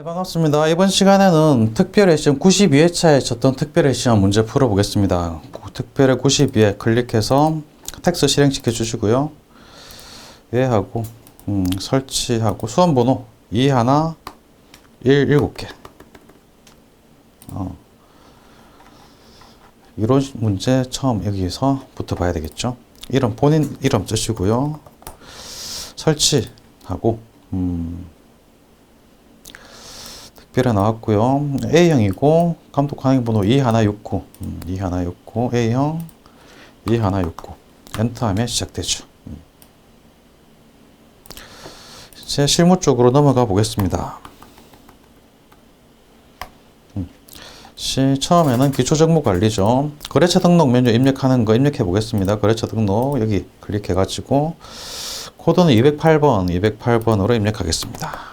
네, 반갑습니다. 이번 시간에는 특별의 시험 92회차에 쳤던 특별의 시험 문제 풀어보겠습니다. 그 특별의 92회 클릭해서 텍스트 실행시켜 주시고요. 예 하고 음, 설치하고 수험 번호 2 하나 1 7개 어. 이런 문제 처음 여기서부터 봐야 되겠죠. 이름 본인 이름 쓰시고요. 설치하고 음, 특별히 나왔고요. A형이고 감독 항행 번호 2169 음, 2169 A형 2169 엔터하면 시작되죠. 음. 이제 실무 쪽으로 넘어가 보겠습니다. 음. 시 처음에는 기초 정보 관리죠. 거래처 등록 메뉴 입력하는 거 입력해 보겠습니다. 거래처 등록 여기 클릭해 가지고 코드는 208번, 208번으로 입력하겠습니다.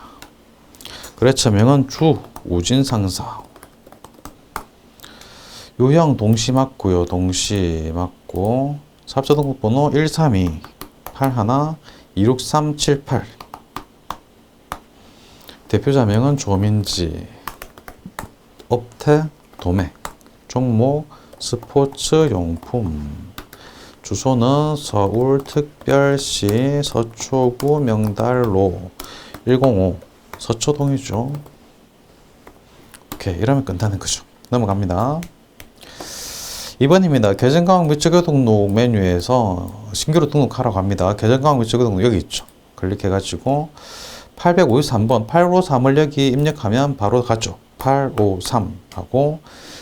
거래처명은 주 우진상사. 요형 동시 맞고요. 동시 맞고 삽자 등록번호 132 81 26378 대표자명은 조민지. 업태 도매. 종목 스포츠 용품. 주소는 서울특별시 서초구 명달로. 105 서초동이죠. 오케이 이러면 끝나는 거죠. 넘어갑니다. 2번입니다. 계정강학 및 적용 등록 메뉴에서 신규로 등록하라고 합니다. 계정강학 및 적용 등록 여기 있죠. 클릭해가지고 853번 853을 여기 입력하면 바로 가죠. 853 하고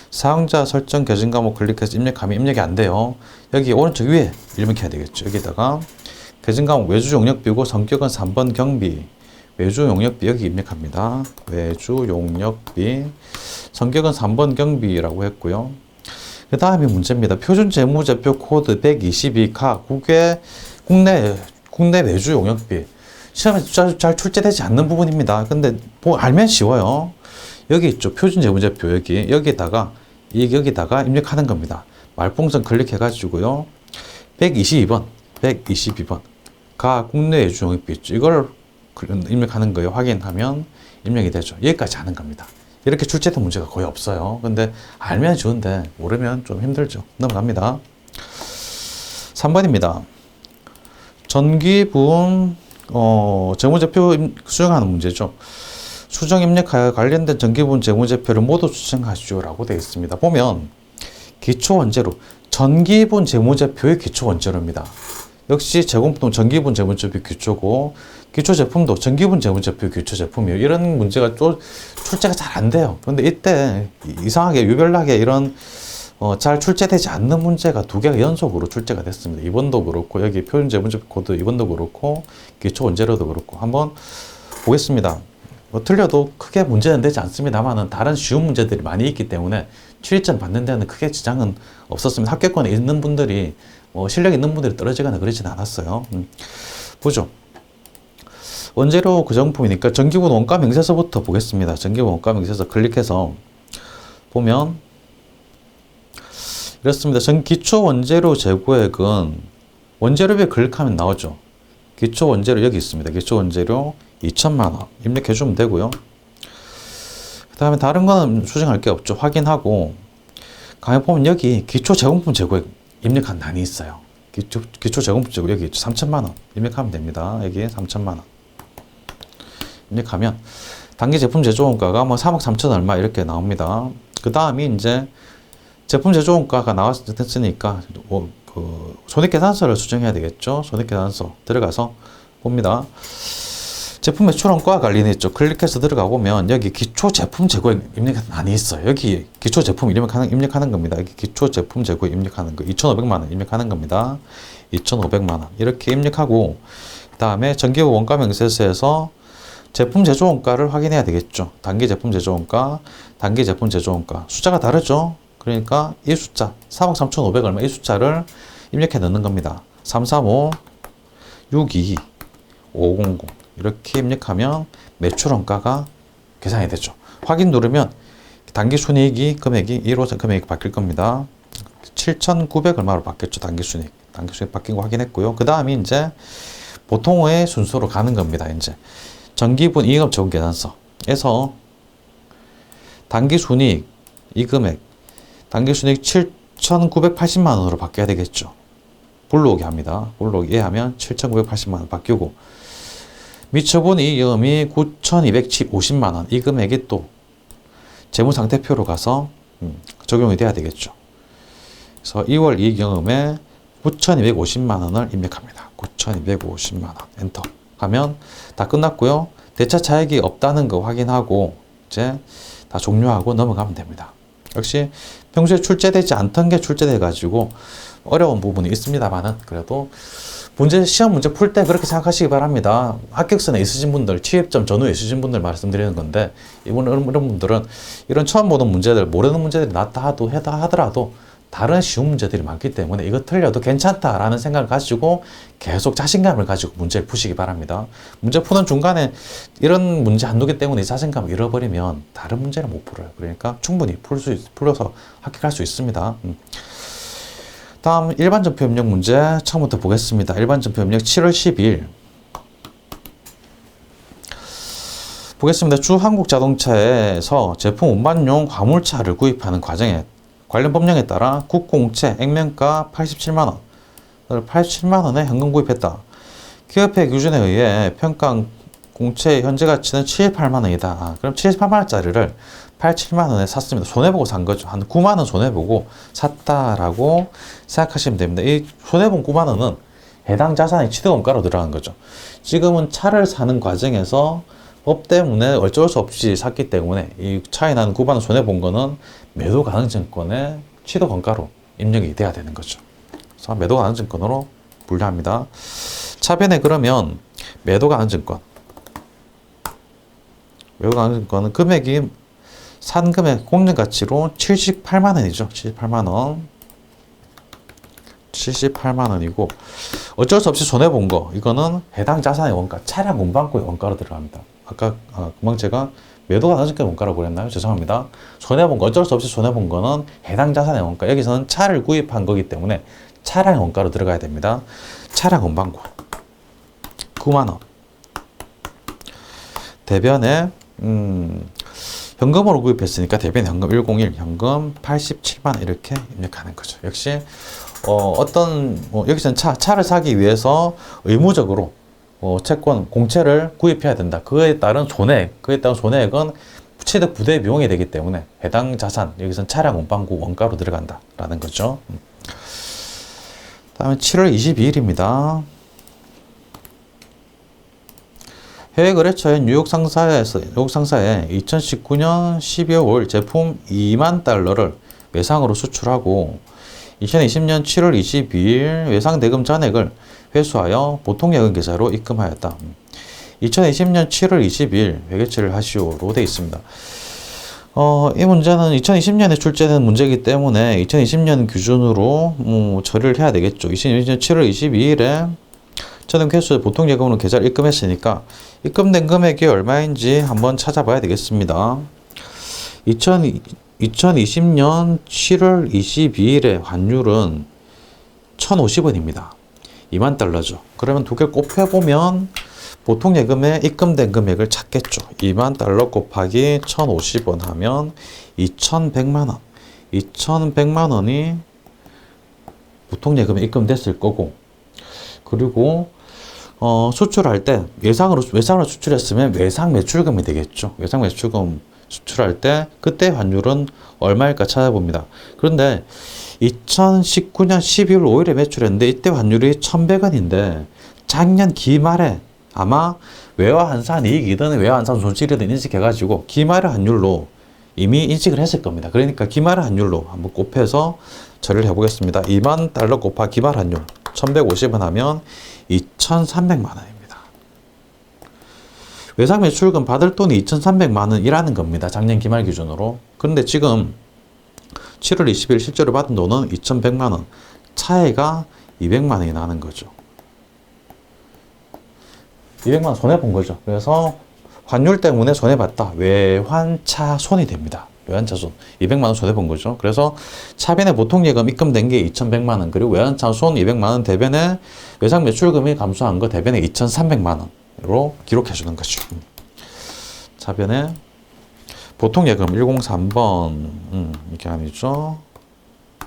사용자 설정 계정 과목 클릭해서 입력하면 입력이 안 돼요. 여기 오른쪽 위에 입력해야 되겠죠. 여기다가 계정 과목 외주 용역 비고 성격은 3번 경비 외주 용역비 여기 입력합니다. 외주 용역비 성격은 3번 경비라고 했고요. 그 다음이 문제입니다. 표준 재무제표 코드 122가 국외 국내 국내 외주 용역비 시험에 잘, 잘 출제되지 않는 부분입니다. 근데 뭐 알면 쉬워요. 여기 있죠. 표준 재무제표 여기 여기다가 이 여기다가 입력하는 겁니다. 말풍선 클릭해 가지고요. 122번 122번 가 국내 외주 용역비 있죠. 이걸 입력 하는 거예요. 확인하면 입력이 되죠. 여기까지 하는 겁니다. 이렇게 출제된 문제가 거의 없어요. 근데 알면 좋은데 모르면 좀 힘들죠. 넘어갑니다. 3번입니다. 전기분 어, 재무제표 수정하는 문제죠. 수정 입력하여 관련된 전기분 재무제표를 모두 수정하시오라고 되어 있습니다. 보면 기초 원재료 전기분 재무제표의 기초 원재료입니다. 역시 제공품 전기분 재무제표 기초고 기초 제품도 전기분 재무제표 기초 제품이에요. 이런 문제가 또 출제가 잘 안 돼요. 그런데 이때 이상하게 유별나게 이런 어, 잘 출제되지 않는 문제가 두 개가 연속으로 출제가 됐습니다. 이번도 그렇고 여기 표준 재무제표 코드 이번도 그렇고 기초 원재료도 그렇고 한번 보겠습니다. 뭐 틀려도 크게 문제는 되지 않습니다만은 다른 쉬운 문제들이 많이 있기 때문에 7점 받는 데는 크게 지장은 없었습니다. 합격권에 있는 분들이 뭐 실력 있는 분들이 떨어지거나 그러지는 않았어요. 음. 보죠. 원재료 구정품이니까 전기분 원가 명세서부터 보겠습니다. 전기분 원가 명세서 클릭해서 보면 이렇습니다. 전 기초 원재료 재고액은 원재료비에 클릭하면 나오죠. 기초 원재료 여기 있습니다. 기초 원재료 2천만 원 입력해 주면 되고요. 그 다음에 다른 거는 수정할 게 없죠. 확인하고 가만 보면 여기 기초 제공품 재고액 입력한 단위 있어요. 기초, 기초 재고 여기 3천만 원 입력하면 됩니다. 여기 3천만 원 입력하면 단기 제품 제조 원가가 뭐 3억 3천 얼마 이렇게 나옵니다. 그 다음이 이제 제품 제조 원가가 나왔으니까 뭐, 그 손익계산서를 수정해야 되겠죠. 손익계산서 들어가서 봅니다. 제품 매출원가 관리는 있죠. 클릭해서 들어가 보면 여기 기초 제품 재고 입력 많이 있어요. 여기 기초 제품 입력하는 입력하는 겁니다. 여기 기초 제품 재고 입력하는 거 2,500만 원 입력하는 겁니다. 2,500만 원 이렇게 입력하고 그다음에 전기후 원가 명세서에서 제품 제조 원가를 확인해야 되겠죠. 단기 제품 제조 원가, 단기 제품 제조 원가 숫자가 다르죠. 그러니까 이 숫자 3억 3,500 얼마 이 숫자를 입력해 넣는 겁니다. 335 62 500 이렇게 입력하면 매출 원가가 계산이 되죠. 확인 누르면 단기 순이익이 금액이 1호선 금액이 바뀔 겁니다. 7,900 얼마로 바뀌었죠. 단기 순이익. 단기 순이익 바뀐 거 확인했고요. 그 다음이 이제 보통의 순서로 가는 겁니다. 이제 전기분 이익업 적은 계산서에서 단기 순이익 이 금액 단기 순이익 7,980만 원으로 바뀌어야 되겠죠. 불러오게 합니다. 불러오게 하면 7,980만 원 바뀌고 미처본 이익금이 9,250만 원 이 금액이 또 재무상태표로 가서 음, 적용이 돼야 되겠죠. 그래서 2월 이익경험에 9,250만 원을 입력합니다. 9,250만 원 엔터 하면 다 끝났고요. 대차 차익이 없다는 거 확인하고 이제 다 종료하고 넘어가면 됩니다. 역시 평소에 출제되지 않던 게 출제돼 가지고 어려운 부분이 있습니다만은 그래도 문제 시험 문제 풀 때 그렇게 생각하시기 바랍니다. 합격선에 있으신 분들, 취업점 전후에 있으신 분들 말씀드리는 건데 이분 이런 분들은 이런 처음 보는 문제들 모르는 문제들이 나타도 해다 하더라도 다른 쉬운 문제들이 많기 때문에 이거 틀려도 괜찮다라는 생각을 가지고 계속 자신감을 가지고 문제를 푸시기 바랍니다. 문제 푸는 중간에 이런 문제 한두 개 때문에 자신감을 잃어버리면 다른 문제를 못 풀어요. 그러니까 충분히 풀 수, 풀어서 합격할 수 있습니다. 음. 다음 일반 전표 협력 문제 처음부터 보겠습니다. 일반 전표 협력 7월 12일 보겠습니다. 주 한국자동차에서 제품 운반용 화물차를 구입하는 과정에 관련 법령에 따라 국공채 액면가 87만 원을 87만 원에 현금 구입했다. 기업회 기준에 의해 평가 공채 현재 가치는 78만 원이다. 아, 그럼 78만 원짜리를 87만 원에 샀습니다. 손해보고 산 거죠. 한 9만 원 손해보고 샀다라고 생각하시면 됩니다. 이 손해본 9만 원은 해당 자산이 취득원가로 들어간 거죠. 지금은 차를 사는 과정에서 법 때문에 어쩔 수 없이 샀기 때문에 이 차이 나는 9만 원 손해본 거는 매도 가능 증권의 취득원가로 입력이 돼야 되는 거죠. 그래서 매도 가능 증권으로 분류합니다. 차변에 그러면 매도 가능 증권 매도 가능 증권은 금액이 산 금액 공정 가치로 78만 원이죠. 78만 원. 78만 원이고 어쩔 수 없이 손해 본 거. 이거는 해당 자산의 원가, 차량 운반고의 원가로 들어갑니다. 아까 아, 금방 제가 매도가 낮은 게 원가라고 그랬나요? 죄송합니다. 손해 본 거, 어쩔 수 없이 손해 본 거는 해당 자산의 원가. 여기서는 차를 구입한 거기 때문에 차량 원가로 들어가야 됩니다. 차량 운반고 9만 원. 대변에 음, 현금으로 구입했으니까 대변 현금 101, 현금 87만 이렇게 입력하는 거죠. 역시 어, 어떤 뭐 여기서는 차 차를 사기 위해서 의무적으로 어, 채권 공채를 구입해야 된다. 그에 따른 손해, 그에 따른 손해액은 취득 부대 비용이 되기 때문에 해당 자산 여기서는 차량 운반구 원가로 들어간다라는 거죠. 음. 다음에 7월 22일입니다. 해외 거래처의 뉴욕 상사에서 뉴욕 상사에 2019년 12월 제품 2만 달러를 외상으로 수출하고 2020년 7월 22일 외상 대금 잔액을 회수하여 보통 예금 계좌로 입금하였다. 2020년 7월 22일 회계처리를 하시오로 되어 있습니다. 어, 이 문제는 2020년에 출제된 문제이기 때문에 2020년 기준으로 뭐 처리를 해야 되겠죠. 2020년 7월 22일에 저는 개수에 보통 예금으로 계좌를 입금했으니까 입금된 금액이 얼마인지 한번 찾아봐야 되겠습니다. 2000, 2020년 7월 22일의 환율은 1,050원입니다. 2만 달러죠. 그러면 두 개 곱해보면 보통 예금에 입금된 금액을 찾겠죠. 2만 달러 곱하기 1,050원 하면 2,100만 원. 2,100만 원이 보통 예금에 입금됐을 거고 그리고 어, 수출할 때 외상으로 외상으로 수출했으면 외상 매출금이 되겠죠. 외상 매출금 수출할 때 그때 환율은 얼마일까 찾아봅니다. 그런데 2019년 12월 5일에 매출했는데 이때 환율이 1,100원인데 작년 기말에 아마 외화 환산 이익이든 외화 환산 손실이든 인식해가지고 기말 환율로 이미 인식을 했을 겁니다. 그러니까 기말 환율로 한번 곱해서 처리를 해보겠습니다. 2만 달러 곱하 기말 환율 1,150원 하면 2,300만 원입니다. 외상 매출금 받을 돈이 2,300만 원이라는 겁니다. 작년 기말 기준으로. 그런데 지금 7월 20일 실제로 받은 돈은 2,100만 원. 차이가 200만 원이 나는 거죠. 200만 원 손해 본 거죠. 그래서 환율 때문에 손해 봤다. 외환차 손이 됩니다. 외환차 손 200만 원 손해 본 거죠. 그래서 차변에 보통 예금 입금된 게 2,100만 원 그리고 외환차 손 200만 원 대변에 외상 매출금이 감소한 거 대변에 2,300만 원으로 기록해 주는 거죠. 차변에 보통 예금 103번 음, 이게 아니죠.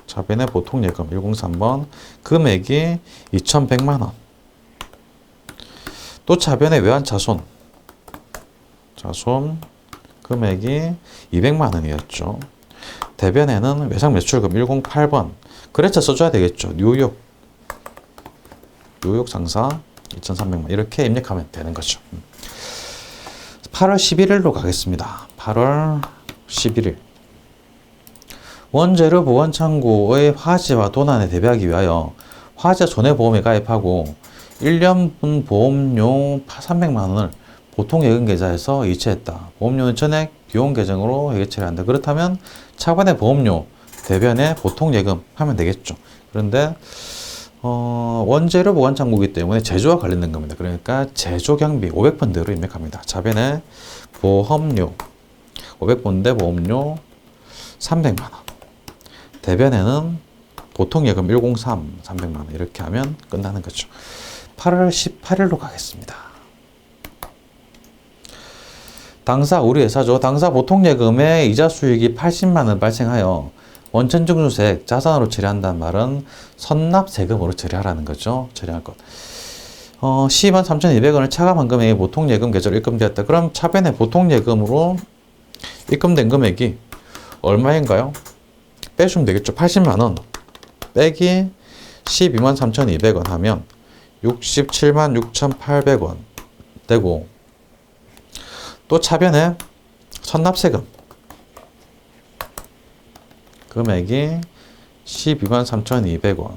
차변의 보통 예금 103번 금액이 2,100만 원. 또 차변의 외환 자손 자손 금액이 200만 원이었죠. 대변에는 외상 매출금 108번 그래서 써줘야 되겠죠. 뉴욕 뉴욕 상사 2,300만 이렇게 입력하면 되는 거죠. 8월 11일로 가겠습니다. 8월 11일 원재료 보관창고의 화재와 도난에 대비하기 위하여 화재 손해보험에 가입하고 1년분 보험료 300만 원을 보통 예금 계좌에서 이체했다. 보험료는 전액 비용 계정으로 회계 처리한다. 그렇다면 차관의 보험료 대변에 보통 예금 하면 되겠죠. 그런데 어, 원재료 보관 창고이기 때문에 제조와 관련된 겁니다. 그러니까 제조 경비 500번대로 입력합니다. 자변에 보험료 500번대 보험료 300만 원. 대변에는 보통 예금 103 300만 원 이렇게 하면 끝나는 거죠. 8월 18일로 가겠습니다. 당사 우리 회사죠. 당사 보통 예금의 이자 수익이 80만 원 발생하여 원천 증수세액 자산으로 처리한다는 말은 선납 세금으로 처리하라는 거죠. 처리할 것. 어, 12만 3,200원을 차감한 금액이 보통 예금 계좌로 입금되었다. 그럼 차변에 보통 예금으로 입금된 금액이 얼마인가요? 빼주면 되겠죠. 80만 원 빼기 12만 3,200원 하면 67만 6,800원 되고 또 차변에 선납세금 금액이 12만 3,200원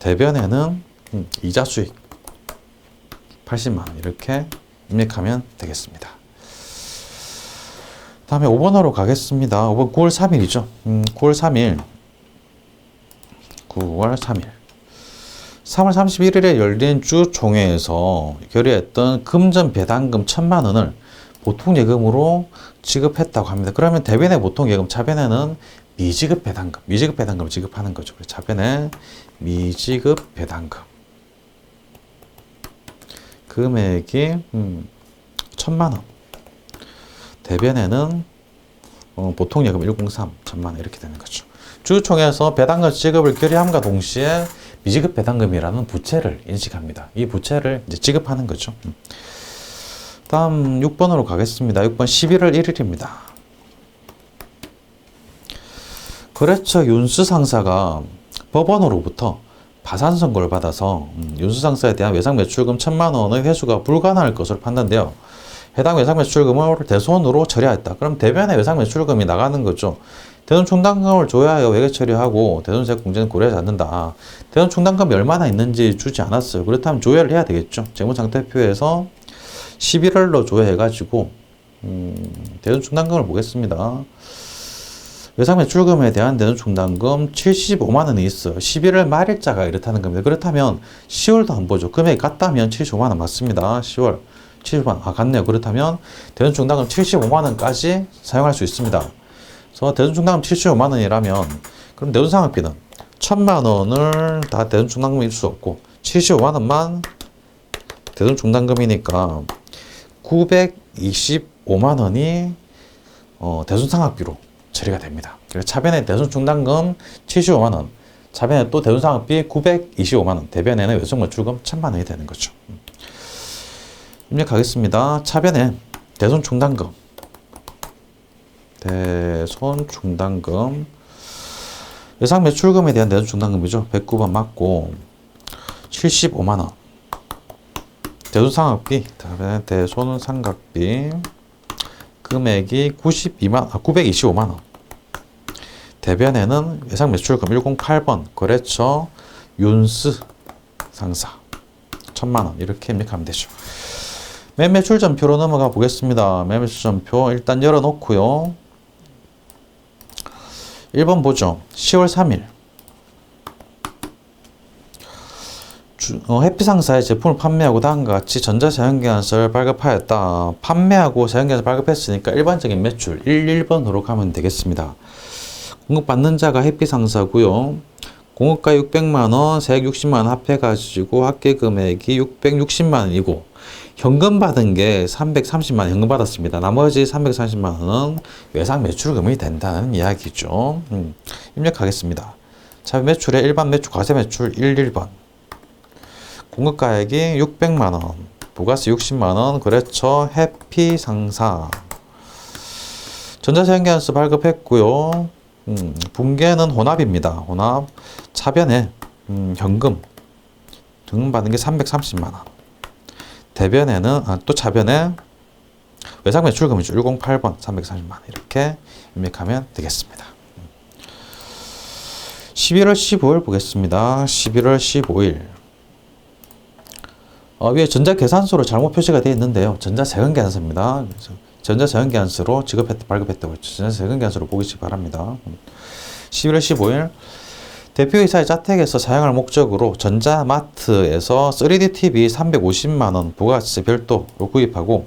대변에는 음, 이자 수익 80만 원 이렇게 입력하면 되겠습니다. 다음에 5번으로 가겠습니다. 5번 9월 3일이죠. 음, 9월 3일 9월 3일 3월 31일에 열린 주 총회에서 결의했던 금전 배당금 천만 원을 보통 예금으로 지급했다고 합니다. 그러면 대변의 보통 예금 차변에는 미지급 배당금, 미지급 배당금을 지급하는 거죠. 그래서 차변에 미지급 배당금 금액이 음, 천만 원. 대변에는 어, 보통 예금 103 천만 원 이렇게 되는 거죠. 주총에서 배당금 지급을 결의함과 동시에 미지급 배당금이라는 부채를 인식합니다. 이 부채를 이제 지급하는 거죠. 음. 다음 6번으로 가겠습니다. 6번 11월 1일입니다. 거래처 윤수 상사가 법원으로부터 파산 선고를 받아서 음, 윤수 상사에 대한 외상 매출금 천만 원의 회수가 불가능할 것으로 판단되어 해당 외상 매출금을 대손으로 처리하였다. 그럼 대변에 외상 매출금이 나가는 거죠. 대손 충당금을 줘야 하여 외계 처리하고 대손세 공제는 고려하지 않는다. 대손 충당금이 얼마나 있는지 주지 않았어요. 그렇다면 조회를 해야 되겠죠. 재무상태표에서 11월로 조회해가지고 음, 대손 충당금을 보겠습니다. 외상 매 출금에 대한 대손 충당금 75만 원이 있어요. 11월 말일자가 이렇다는 겁니다. 그렇다면 10월도 안 보죠. 금액이 같다면 75만 원 맞습니다. 10월 75만 원. 아 같네요. 그렇다면 대손 충당금 75만 원까지 사용할 수 있습니다. 그래서 대손 충당금 75만 원이라면 그럼 대손 상환비는 1000만 원을 다 대손 충당금일 수 없고 75만 원만 대손 충당금이니까 925만 원이 어, 대손 상환비로 처리가 됩니다. 그래서 차변에 대손 충당금 75만 원, 차변에 또 대손 상환비 925만 원, 대변에는 외송 매출금 1000만 원이 되는 거죠. 입력하겠습니다. 차변에 대손 충당금 대손 충당금 예상 매출금에 대한 대손 충당금이죠. 109번 맞고 75만 원. 대손 상각비, 다음에 대손 상각비 금액이 92만 아 925만 원. 대변에는 예상 매출금 108번 거래처 윤스 상사 1000만 원 이렇게 입력하면 되죠. 매매출 전표로 넘어가 보겠습니다. 매매출 전표 일단 열어놓고요. 1번 보죠. 10월 3일. 주, 어, 해피상사의 제품을 판매하고 다음과 같이 전자사용계약서를 발급하였다. 판매하고 사용계약서 발급했으니까 일반적인 매출 11번으로 가면 되겠습니다. 공급받는 자가 해피상사고요. 공급가 600만원, 세액 60만원 합해가지고 합계 금액이 660만원이고 현금 받은 게 330만 원 현금 받았습니다. 나머지 330만 원은 외상 매출금이 된다는 이야기죠. 음, 입력하겠습니다. 자, 매출의 일반 매출, 과세 매출 11번. 공급가액이 600만 원, 부가세 60만 원, 거래처 해피 상사. 전자세연기한수 발급했고요. 음, 분계는 혼합입니다. 혼합 차변에 음, 현금 등 받은 게 330만 원. 대변에는 아, 또 차변에 외상 매출금이죠. 108번 330만 원 이렇게 입력하면 되겠습니다. 11월 15일 보겠습니다. 11월 15일 어, 위에 전자계산서로 잘못 표시가 되어 있는데요. 전자세금계산서입니다. 그래서 전자세금계산서로 지급했 발급했다고 했죠. 전자세금계산서로 보시기 바랍니다. 11월 15일 대표이사의 자택에서 사용할 목적으로 전자마트에서 3D TV 350만 원 부가세 별도로 구입하고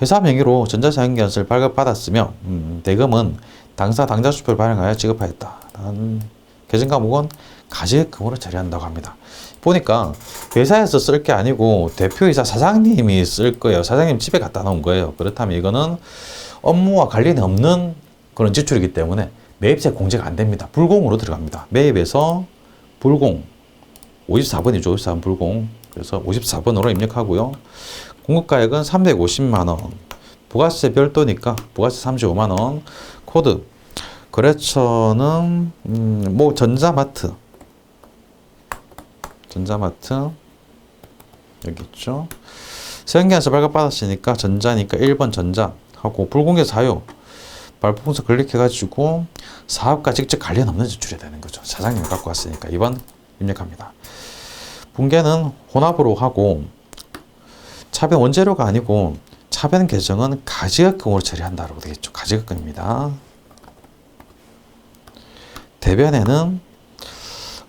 회사 명의로 전자사용기한서를 발급받았으며 음, 대금은 당사 당자수표를 발행하여 지급하였다. 단 계정 과목은 가지금으로 처리한다고 합니다. 보니까 회사에서 쓸 게 아니고 대표이사 사장님이 쓸 거예요. 사장님 집에 갖다 놓은 거예요. 그렇다면 이거는 업무와 관련이 없는 그런 지출이기 때문에 매입세 공제가 안 됩니다. 불공으로 들어갑니다. 매입에서 불공 54번이죠. 54번 불공. 그래서 54번으로 입력하고요. 공급가액은 350만 원. 부가세 별도니까 부가세 35만 원. 코드 거래처는 음, 뭐 전자마트 전자마트 여기 있죠. 세연기한서 발급받았으니까 전자니까 1번 전자 하고 불공개 사유 발부분서 클릭해가지고 사업과 직접 관련 없는 지출이 되는 거죠. 사장님이 갖고 왔으니까 2번 입력합니다. 분계는 혼합으로 하고 차변 원재료가 아니고 차변 계정은 가지각금으로 처리한다라고 되겠죠. 가지각금입니다. 대변에는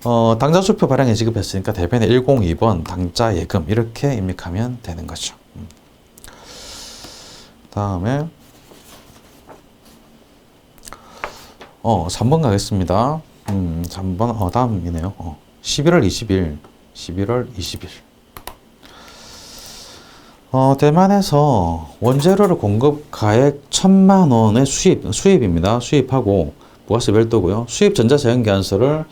어, 당자 수표 발행에 지급했으니까 대변에 102번 당자 예금 이렇게 입력하면 되는 거죠. 음. 다음에 어, 3번 가겠습니다. 음, 3번 어, 다음이네요. 어, 11월 20일 11월 20일 어, 대만에서 원재료를 공급 가액 천만 원의 수입, 수입입니다. 수입하고 부가세 별도고요. 수입 전자세금계산서를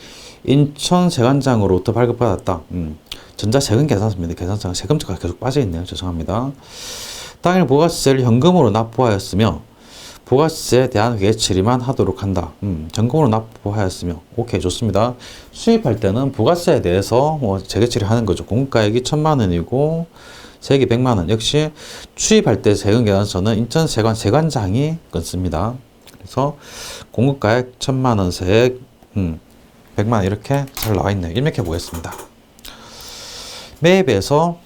인천 세관장으로부터 발급받았다. 음, 전자세금 계산서입니다. 계산서가 세금자가 계속 빠져있네요. 죄송합니다. 당일 부가세를 현금으로 납부하였으며 부가세에 대한 회계 처리만 하도록 한다. 음, 현금으로 납부하였으며 오케이 좋습니다. 수입할 때는 부가세에 대해서 뭐 재계 처리 하는 거죠. 공가액이 천만 원이고 세액이 백만 원. 역시 수입할 때 세금 계산서는 인천 세관 세관장이 끊습니다. 그래서 공급가액 천만 원 세액 음, 100만 원 이렇게 잘 나와 있네요. 입력해 보겠습니다. 매입에서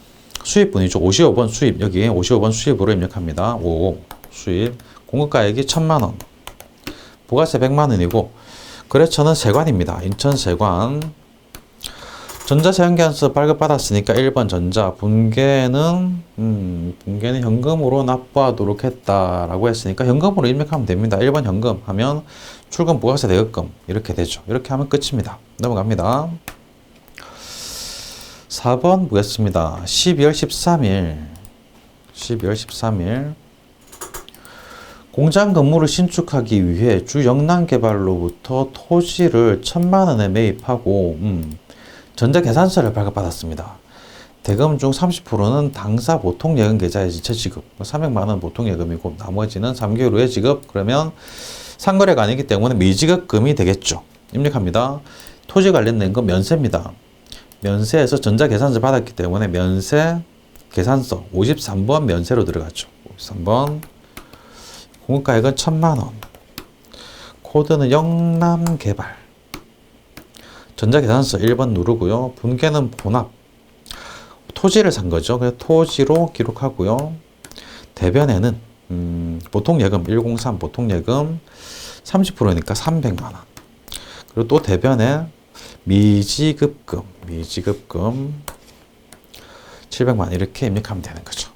수입 분이죠. 55번 수입 여기 55번 수입으로 입력합니다. 5 수입 공급가액이 1000만 원 부가세 100만 원이고 거래처는 세관입니다. 인천 세관 전자세연기한서 발급받았으니까 1번 전자 분계는 음, 분계는 현금으로 납부하도록 했다라고 했으니까 현금으로 입력하면 됩니다. 1번 현금 하면 출금 부가세 대금금 이렇게 되죠. 이렇게 하면 끝입니다. 넘어갑니다. 4번 보겠습니다. 12월 13일 12월 13일 공장 건물을 신축하기 위해 주 영남 개발로부터 토지를 천만 원에 매입하고 음, 전자 계산서를 발급받았습니다. 대금 중 30%는 당사 보통 예금 계좌에 지체 지급, 300만 원 보통 예금이고 나머지는 3개월 후에 지급. 그러면 상거래가 아니기 때문에 미지급금이 되겠죠. 입력합니다. 토지 관련된 건 면세입니다. 면세에서 전자계산서 받았기 때문에 면세 계산서 53번 면세로 들어갔죠. 53번 공급가액은 1천만 원. 코드는 영남 개발. 전자계산서 1번 누르고요. 분계는 본합. 토지를 산 거죠. 그래서 토지로 기록하고요. 대변에는 음, 보통 예금 103 보통 예금 30%니까 300만 원. 그리고 또 대변에 미지급금 미지급금 700만 원 이렇게 입력하면 되는 거죠.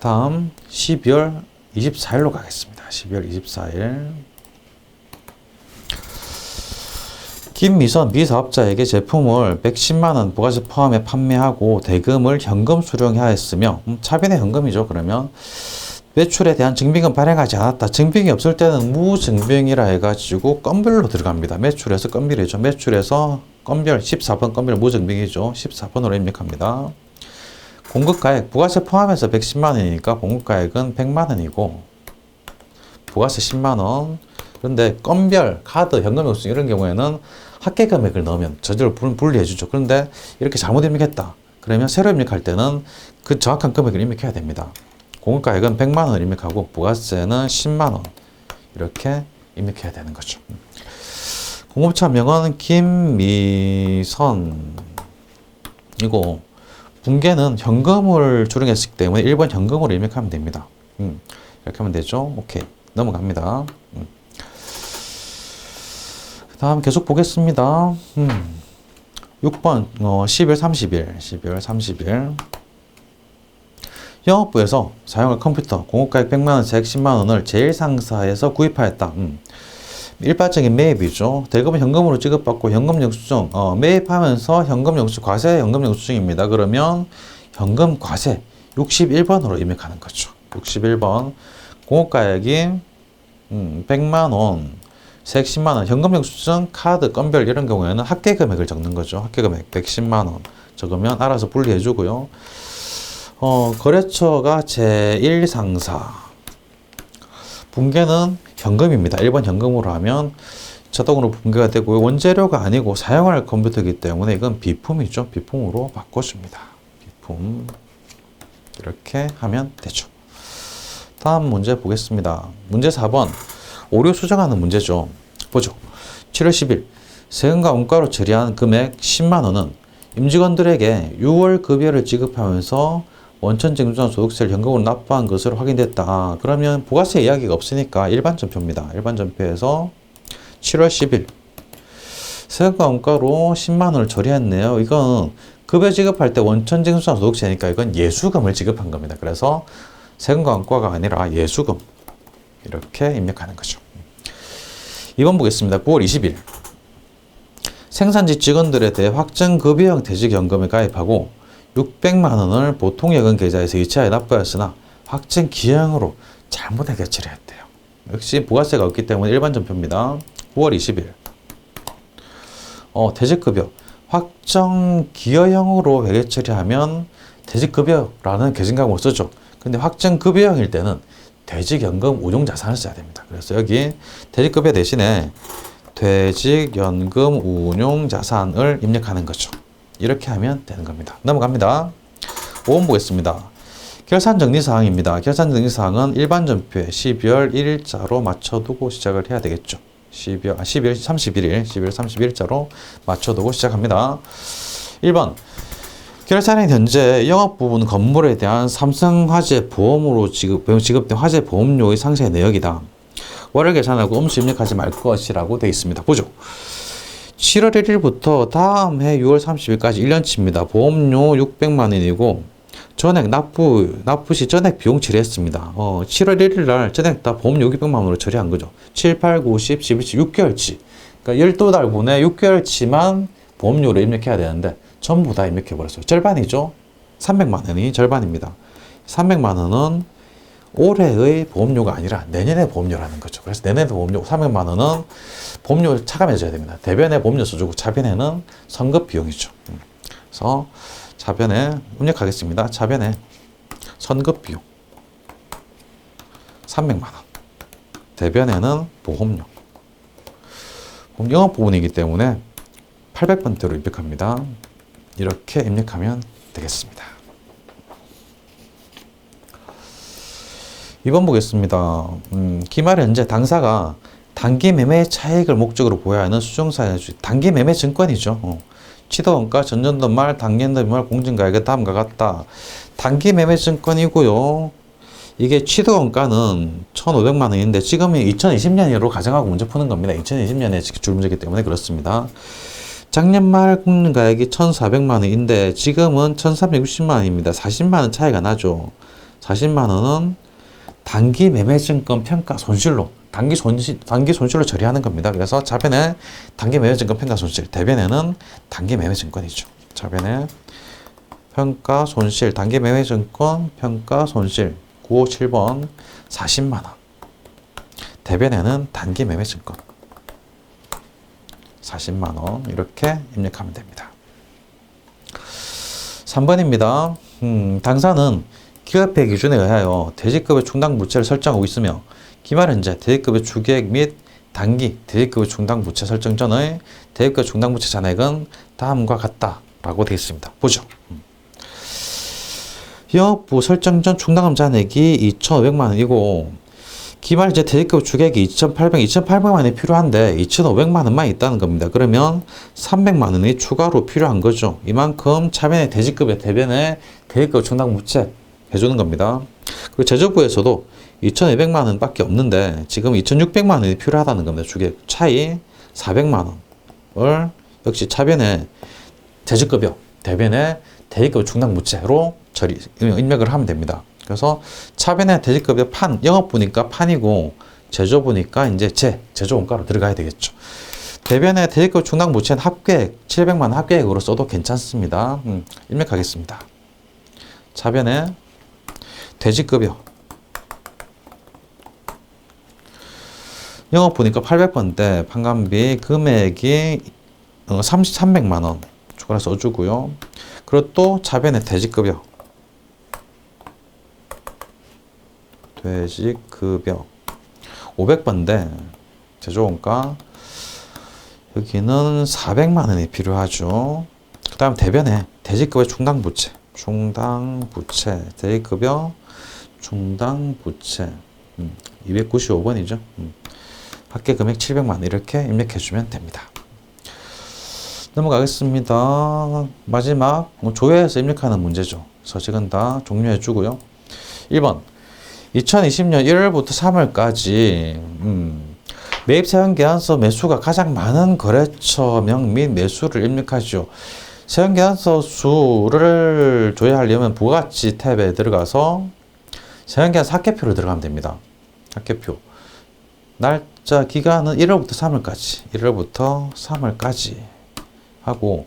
다음 12월 24일로 가겠습니다. 12월 24일 김미선 미사업자에게 제품을 110만 원 부가세 포함해 판매하고 대금을 현금 수령해야 했으며 음, 차변의 현금이죠. 그러면 매출에 대한 증빙은 발행하지 않았다. 증빙이 없을 때는 무증빙이라 해가지고 건별로 들어갑니다. 매출에서 건별이죠. 매출에서 건별 14번 건별 무증빙이죠. 14번으로 입력합니다. 공급가액 부가세 포함해서 110만 원이니까 공급가액은 100만 원이고 부가세 10만 원. 그런데 건별, 카드, 현금 영수증 이런 경우에는 합계 금액을 넣으면 저절로 분- 분리해 주죠. 그런데 이렇게 잘못 입력했다. 그러면 새로 입력할 때는 그 정확한 금액을 입력해야 됩니다. 공급가액은 100만 원 입력하고 부가세는 10만 원 이렇게 입력해야 되는 거죠. 공급처명은 김미선 이고 분계는 현금을 주령했기 때문에 1번 현금으로 입력하면 됩니다. 음, 이렇게 하면 되죠. 오케이. 넘어갑니다. 음. 그 다음 계속 보겠습니다. 음. 6번, 어, 12월 30일, 12월 30일. 영업부에서 사용할 컴퓨터 공급가액 100만원씩 10만원을 제일상사에서 구입하였다. 음. 일반적인 매입이죠. 대금은 현금으로 지급받고 현금 영수증, 어, 매입하면서 현금 영수증, 과세 현금 영수증입니다. 그러면 현금 과세 61번으로 입력하는 거죠. 61번. 공급가액이 음, 100만 원, 색 10만 원, 현금 영수증, 카드, 건별 이런 경우에는 합계 금액을 적는 거죠. 합계 금액 110만 원 적으면 알아서 분리해 주고요. 어, 거래처가 제1상사. 분계는 현금입니다. 1번 현금으로 하면 자동으로 분계가 되고요. 원재료가 아니고 사용할 컴퓨터이기 때문에 이건 비품이죠. 비품으로 바꿔줍니다. 비품. 이렇게 하면 되죠. 다음 문제 보겠습니다. 문제 4번. 오류 수정하는 문제죠. 보죠. 7월 10일 세금과 원가로 처리한 금액 10만 원은 임직원들에게 6월 급여를 지급하면서 원천 쟁주산 소득세를 현금으로 납부한 것으로 확인됐다. 그러면 부가세 이야기가 없으니까 일반 전표입니다. 일반 전표에서 7월 10일 세금과 원가로 10만 원을 처리했네요. 이건 급여 지급할 때 원천 쟁주산 소득세니까 이건 예수금을 지급한 겁니다. 그래서 세금과 원가가 아니라 예수금 이렇게 입력하는 거죠. 2번 보겠습니다. 9월 20일 생산지 직원들에 대해 확정 급여형 퇴직연금에 가입하고 600만 원을 보통 예금 계좌에서 이체하여 납부하였으나 확정 기형으로 잘못해 개체를 했대요. 역시 부가세가 없기 때문에 일반 전표입니다. 9월 20일 어, 퇴직급여 확정 기여형으로 회계 처리하면 퇴직급여라는 계정강을 쓰죠. 근데 확정 급여형일 때는 퇴직연금 운용자산을 써야 됩니다. 그래서 여기 퇴직급여 대신에 퇴직연금 운용자산을 입력하는 거죠. 이렇게 하면 되는 겁니다. 넘어갑니다. 5번 보겠습니다. 결산 정리 사항입니다. 결산 정리 사항은 일반 전표에 12월 1일자로 맞춰두고 시작을 해야 되겠죠. 12월, 아, 12월 31일, 12월 31일자로 맞춰두고 시작합니다. 1번. 결산은 현재 영업 부분 건물에 대한 삼성화재 보험으로 지급, 지급된 화재 보험료의 상세 내역이다. 월을 계산하고 음수 입력하지 말 것이라고 되어 있습니다. 보죠. 7월 1일부터 다음 해 6월 30일까지 1년치입니다. 보험료 600만 원이고 전액 납부 납부 시 전액 비용 처리했습니다. 어, 7월 1일 날 전액 다 보험료 600만 원으로 처리한 거죠. 7, 8, 9, 10, 11치 6개월치. 그러니까 12달 분에 6개월치만 보험료를 입력해야 되는데 전부 다 입력해 버렸어요. 절반이죠. 300만 원이 절반입니다. 300만 원은 올해의 보험료가 아니라 내년의 보험료라는 거죠. 그래서 내년의 보험료 300만 원은 보험료 차감해 줘야 됩니다. 대변에 보험료 써 주고 차변에는 선급 비용이죠. 음. 그래서 차변에 입력하겠습니다. 차변에 선급 비용 300만 원. 대변에는 보험료. 보험 영업 부분이기 때문에 800번대로 입력합니다. 이렇게 입력하면 되겠습니다. 2번 보겠습니다. 음, 기말 현재 당사가 단기 매매 차익을 목적으로 보여야 하는 수정사의 단기 매매 증권이죠. 어. 취득원가 전년도 말 당년도 말 공정가액의 다음과 같다. 단기 매매 증권이고요. 이게 취득원가는 1,500만 원인데 지금은 2020년으로 가정하고 문제 푸는 겁니다. 2020년에 줄 문제이기 때문에 그렇습니다. 작년 말 공정가액이 1,400만 원인데 지금은 1,360만 원입니다. 40만 원 차이가 나죠. 40만 원은 단기 매매증권 평가 손실로 단기 손실, 단기 손실로 처리하는 겁니다. 그래서 자변에 단기 매매증권 평가 손실, 대변에는 단기 매매증권이죠. 자변에 평가 손실, 단기 매매증권 평가 손실 957번 40만 원. 대변에는 단기 매매증권 40만 원 이렇게 입력하면 됩니다. 3번입니다. 음, 당사는 기업회 기준에 의하여 대지급의 충당 부채를 설정하고 있으며 기말 현재 대지급의 주계획 및 단기 대지급의 충당 부채 설정 전의 대지급 충당 부채 잔액은 다음과 같다라고 되어 있습니다. 보죠. 음. 영업부 설정 전 충당금 잔액이 2,500만 원이고 기말 이제 대지급 주객이 2,800, 2,800만 원이 필요한데 2,500만 원만 있다는 겁니다. 그러면 300만 원이 추가로 필요한 거죠. 이만큼 차변의 대지급의 대변에 대지급 충당 부채 해주는 겁니다. 그리고 제조부에서도 2,200만 원밖에 없는데 지금 2,600만 원이 필요하다는 겁니다. 주객 차이 400만 원을 역시 차변에 대지급여 대변에 대지급 충당 부채로 처리 입력을 하면 됩니다. 그래서 차변에 대지급여 판 영업부니까 판이고 제조부니까 이제 제 제조 원가로 들어가야 되겠죠. 대변에 대지급 충당 부채는 합계액 700만 원 합계액으로 써도 괜찮습니다. 음, 입력하겠습니다. 차변에 돼지급여. 영업 보니까 800번대 판관비 금액이 어, 30, 300만 원 추가로 써주고요. 그리고 또 자변의 돼지급여. 돼지급여. 500번대 제조원가. 여기는 400만 원이 필요하죠. 그 다음 대변에 돼지급여 충당부채. 충당부채. 대지급여 충당부채 음, 295번이죠. 음, 합계 금액 700만 이렇게 입력해 주면 됩니다. 넘어가겠습니다. 마지막 뭐 조회해서 입력하는 문제죠. 서식은 다 종료해 주고요. 1번 2020년 1월부터 3월까지 음, 매입 세원 계약서 매수가 가장 많은 거래처명 및 매수를 입력하죠. 세원 계약서 수를 조회하려면 부가가치 탭에 들어가서 세원계약 사개표로 들어가면 됩니다. 사개표. 날짜 기간은 1월부터 3월까지. 1월부터 3월까지 하고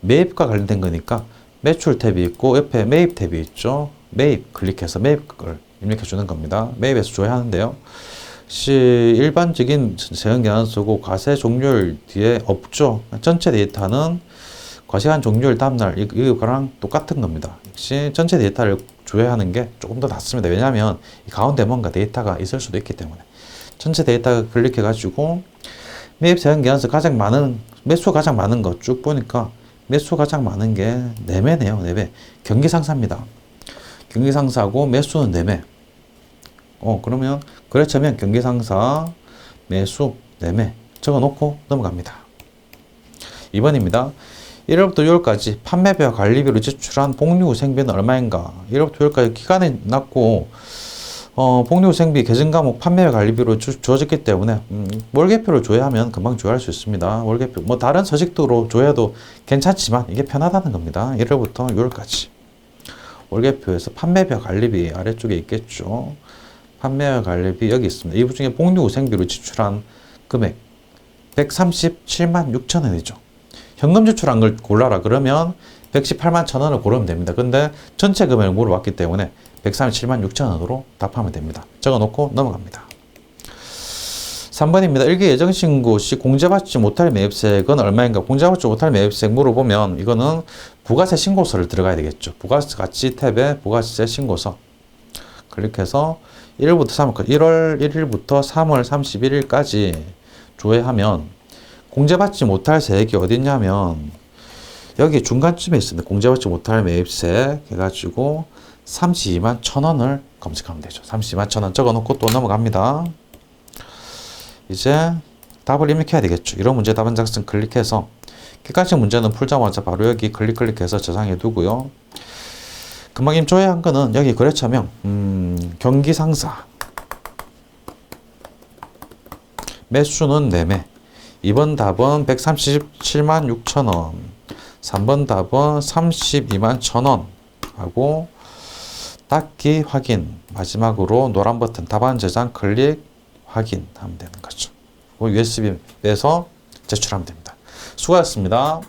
매입과 관련된 거니까 매출 탭이 있고 옆에 매입 탭이 있죠. 매입 클릭해서 매입을 입력해 주는 겁니다. 매입에서 조회하는데요. 시 일반적인 세원계약서고 과세 종료일 뒤에 없죠. 전체 데이터는 과세한 종료일 다음날 이거랑 똑같은 겁니다. 역시 전체 데이터를 조회하는 게 조금 더 낫습니다. 왜냐하면 이 가운데 뭔가 데이터가 있을 수도 있기 때문에 전체 데이터 클릭해 가지고 매입 세원 계약서 가장 많은 매수 가장 많은 거 쭉 보니까 매수 가장 많은 게 내매네요. 내매 경기 상사입니다. 경기 상사고 매수는 내매. 어 그러면 거래처면 경기 상사 매수 내매 적어 놓고 넘어갑니다. 2번입니다. 1월부터 6월까지 판매비와 관리비로 지출한 복리후 생비는 얼마인가? 1월부터 6월까지 기간이 났고 어, 복리후 생비 계정 과목 판매와 관리비로 주, 주어졌기 때문에 음, 월계표를 조회하면 금방 조회할 수 있습니다. 월계표 뭐 다른 서식도로 조회해도 괜찮지만 이게 편하다는 겁니다. 1월부터 6월까지 월계표에서 판매비와 관리비 아래쪽에 있겠죠. 판매와 관리비 여기 있습니다. 이부 중에 복리후 생비로 지출한 금액 137만 6천 원이죠. 현금 지출한 걸 골라라 그러면 118만 천 원을 고르면 됩니다. 근데 전체 금액을 물어봤기 때문에 137만 6천 원으로 답하면 됩니다. 적어놓고 넘어갑니다. 3번입니다. 일기 예정 신고 시 공제받지 못할 매입세액은 얼마인가? 공제받지 못할 매입세액 물어보면 이거는 부가세 신고서를 들어가야 되겠죠. 부가세 가치 탭에 부가세 신고서 클릭해서 1월부터 3월까지 1월 1일부터 3월 31일까지 조회하면 공제받지 못할 세액이 어딨냐면 여기 중간쯤에 있습니다. 공제받지 못할 매입세 해가지고 32만 천 원을 검색하면 되죠. 32만 천원 적어놓고 또 넘어갑니다. 이제 답을 입력해야 되겠죠. 이런 문제 답안 작성 클릭해서 객관식 문제는 풀자마자 바로 여기 클릭 클릭해서 저장해 두고요. 금방 임 조회한 거는 여기 거래처명 음, 경기 상사 매수는 매매 2번 답은 137만 6천 원 3번 답은 32만 천원 하고 닫기 확인 마지막으로 노란 버튼 답안 저장 클릭 확인하면 되는 거죠. USB 빼서 제출하면 됩니다. 수고하셨습니다.